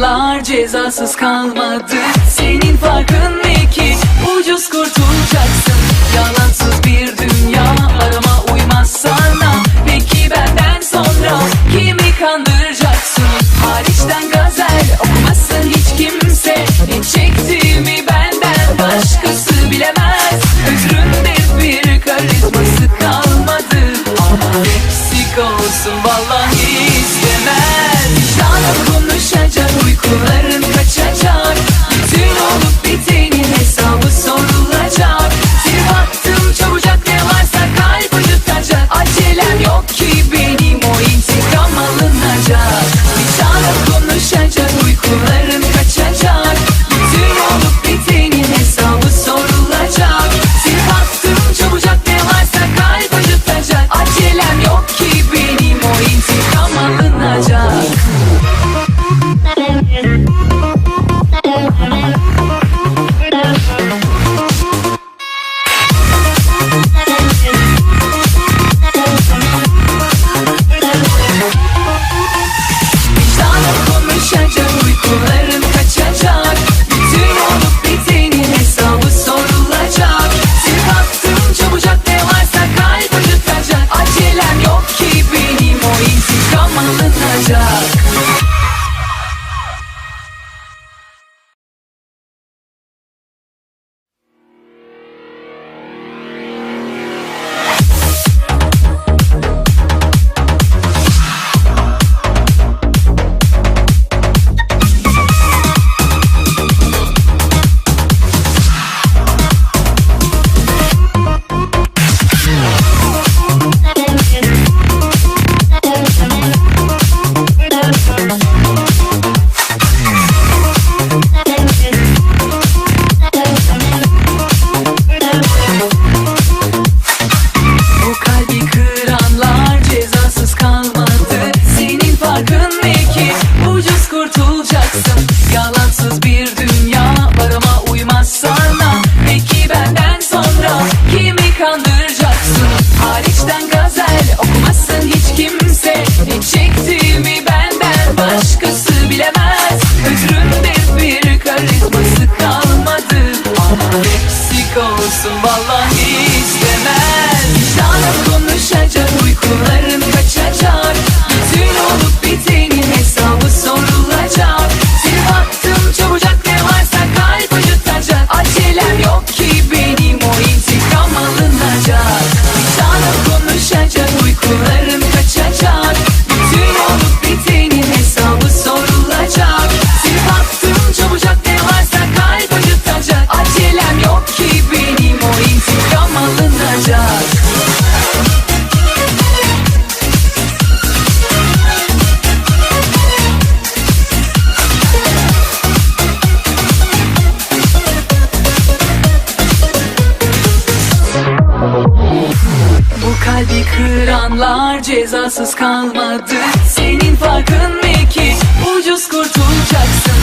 Adamlar cezasız kalmadı. Senin farkın belli ki ucuz kurtulacaksın. Yalansız bir Kalbi kıranlar cezasız kalmadı. Senin farkın ne ki? Ucuz kurtulacaksın.